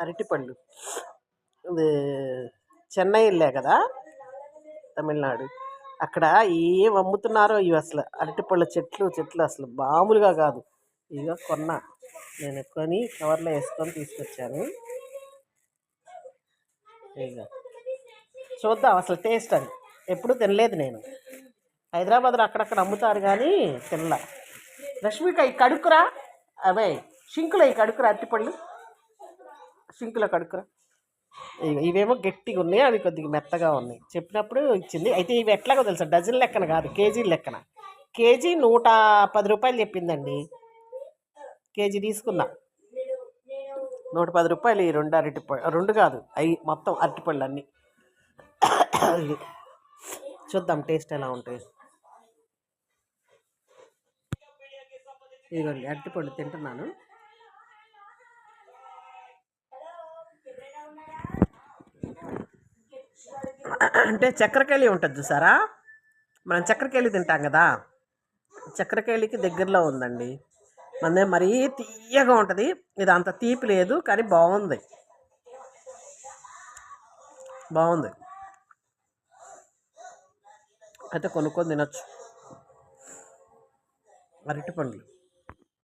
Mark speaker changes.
Speaker 1: అరటిపళ్ళు. ఇది చెన్నై వెళ్ళా కదా? తమిళనాడు. అక్కడ ఏం అమ్ముతున్నారో ఇవి అసలు. అరటిపళ్ళ చెట్లు చెట్లు అసలు మామూలుగా కాదు. ఇక కొన్నా. నేను కొని కవర్లో వేసుకొని తీసుకొచ్చాను. ఇక చూద్దాం అసలు టేస్ట్ అది. ఎప్పుడు తినలేదు నేను. హైదరాబాద్లో అక్కడక్కడ అమ్ముతారు కానీ తినలా. రష్మిక ఈ కడుకురా అవే షింకులు ఈ కడుక్కురా అరటిపళ్ళు. సింక్లో కడుక్కురా. ఇవేమో గట్టిగా ఉన్నాయి అవి కొద్దిగా మెత్తగా ఉన్నాయి. చెప్పినప్పుడు ఇచ్చింది. అయితే ఇవి ఎట్లాగో తెలుసా డజన్ లెక్కన కాదు కేజీ లెక్కన. కేజీ నూట పది రూపాయలు చెప్పిందండి. కేజీ తీసుకున్నా. నూట పది రూపాయలు ఈ రెండు అరటిపళ్ళు రెండు కాదు అవి మొత్తం అరటిపళ్ళు అన్నీ చూద్దాం టేస్ట్ ఎలా ఉంటాయి. ఇదిగోండి అరటిపళ్ళు తింటున్నాను. అంటే చక్కెరకేళి ఉంటుంది చూసారా? మనం చక్కెరకేళి తింటాం కదా? చక్కెరకేళికి దగ్గరలో ఉందండి. మన మరీ తీయగా ఉంటుంది. ఇది అంత తీపి లేదు కానీ బాగుంది. బాగుంది. అయితే కొనుక్కొని తినొచ్చు. అరటి పండ్లు.